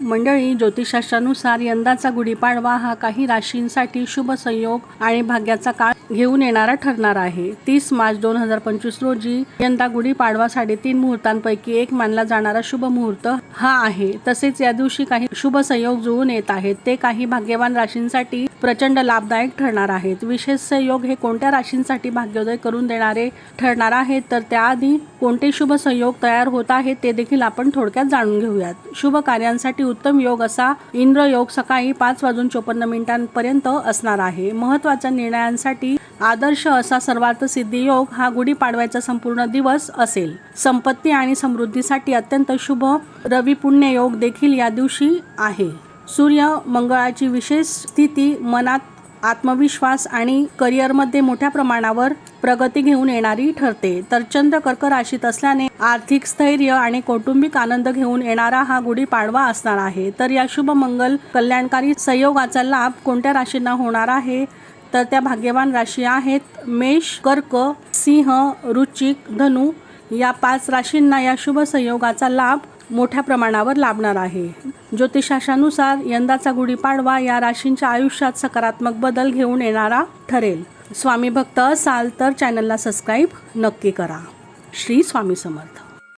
मंडळी ज्योतिषशास्त्रानुसार यंदाचा गुढीपाडवा हा काही राशींसाठी शुभ संयोग आणि भाग्याचा काळ घेऊन येणारा ठरणार आहे. तीस मार्च दोन हजार पंचवीस रोजी यंदा गुढीपाडवा साडेतीन मुहूर्तांपैकी एक मानला जाणारा शुभ मुहूर्त हा आहे. तसेच या दिवशी काही शुभ संयोग जुळून येत आहेत. ते काही भाग्यवान राशींसाठी प्रचंड लाभदायक ठरणार आहेत. विशेष संयोग हे कोणत्या राशींसाठी भाग्योदय करून देणारे ठरणार आहेत? तर त्याआधी कोणते शुभ संयोग तयार होत आहेत ते देखील आपण थोडक्यात जाणून घेऊयात. शुभ कार्यांसाठी उत्तम योग असा इंद्र योग सकाळी पाच वाजून चोपन्न मिनिटांपर्यंत असणार आहे. महत्त्वाच्या निर्णयांसाठी आदर्श असा सर्वार्थ सिद्धी योग हा गुढीपाडव्याचा संपूर्ण दिवस असेल. संपत्ती आणि समृद्धीसाठी अत्यंत शुभ रवी पुण्य योग देखील या दिवशी आहे. सूर्य मंगळाची विशेष स्थिती मनात आत्मविश्वास आणि करिअरमध्ये मोठ्या प्रमाणावर प्रगती घेऊन येणारी ठरते. तर चंद्र कर्क राशीत असल्याने आर्थिक स्थैर्य आणि कौटुंबिक आनंद घेऊन येणारा हा गुढीपाडवा असणार आहे. तर या शुभ मंगल कल्याणकारी संयोगाचा लाभ कोणत्या राशींना होणार आहे? तर त्या भाग्यवान राशी आहेत मेष कर्क सिंह रुचिक धनु. या पाच राशींना या शुभ संयोगाचा लाभ मोठ्या प्रमाणावर लाभणार आहे. ज्योतिषाशानुसार यंदाचा गुढीपाडवा या राशींच्या आयुष्यात सकारात्मक बदल घेऊन येणारा ठरेल. स्वामी भक्त असाल तर चॅनलला सबस्क्राईब नक्की करा. श्री स्वामी समर्थ.